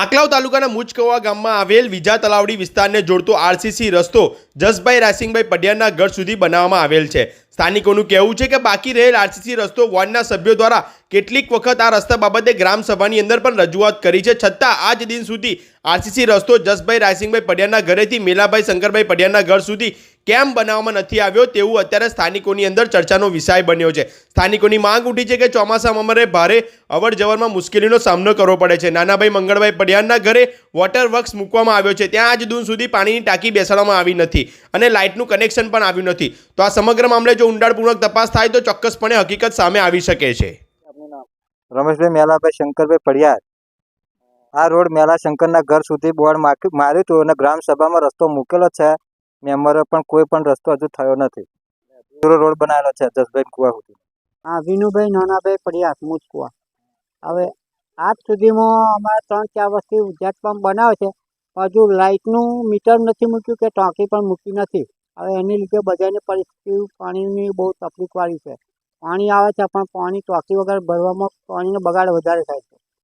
આંકલાવ તાલુકાના મુચકવા ગામમાં આવેલ વિજા તલાવડી વિસ્તારને જોડતો આરસીસી રસ્તો જસભાઈ રાસિંગભાઈ પડિયારના ઘર સુધી બનાવવામાં આવેલ છે. સ્થાનિકોનું કહેવું છે કે બાકી રહેલ આરસીસી રસ્તો વોર્ડના સભ્યો દ્વારા કેટલીક વખત આ રસ્તા બાબતે ગ્રામ સભાની અંદર પણ રજૂઆત કરી છે. છતાં આજ દિન સુધી આરસીસી રસ્તો જસભાઈ રાયસિંહભાઈ પડિયાના ઘરેથી મેલાભાઈ શંકરભાઈ પડિયાના ઘર સુધી કેમ બનાવવામાં નથી આવ્યો તેવું અત્યારે સ્થાનિકોની અંદર ચર્ચાનો વિષય બન્યો છે. સ્થાનિકોની માંગ ઉઠી છે કે ચોમાસામાં અમારે ભારે અવર જવરમાં મુશ્કેલીનો સામનો કરવો પડે છે. નાનાભાઈ મંગળભાઈ પડિયારના ઘરે વોટર વર્ક્સ મૂકવામાં આવ્યો છે. ત્યાં આજ દૂર સુધી પાણીની ટાંકી બેસાડવામાં આવી નથી અને લાઇટનું કનેક્શન પણ આવ્યું નથી. તો આ સમગ્ર મામલે જો ઊંડાણપૂર્વક તપાસ થાય તો ચોક્કસપણે હકીકત સામે આવી શકે છે. રમેશભાઈ મેલાભાઈ શંકરભાઈ પડિયાર. આ રોડ મેલા શંકરના ઘર સુધી બોર્ડ માર્યું હતું અને ગ્રામ સભામાં રસ્તો મૂકેલો છે. મેમ્બરો પણ કોઈ પણ રસ્તો હજુ થયો નથી. પૂરો રોડ બનાવેલો છે જસભાઈ કુવા સુધી. હા વિનુભાઈ નાનાભાઈ પડ્યા મુચકુવા હવે આજ સુધીમાં અમારે ત્રણ ચાર વર્ષથી જેટ પંપ બનાવે છે. હજુ લાઇટનું મીટર નથી મૂક્યું કે ટાંકી પણ મૂકી નથી. હવે એની લીધે બધાની પરિસ્થિતિ પાણીની બહુ તકલીફવાળી છે. પાણી આવે છે, પણ પાણી ટાંકી વગર ભરવામાં પાણીનો બગાડ વધારે થાય છે.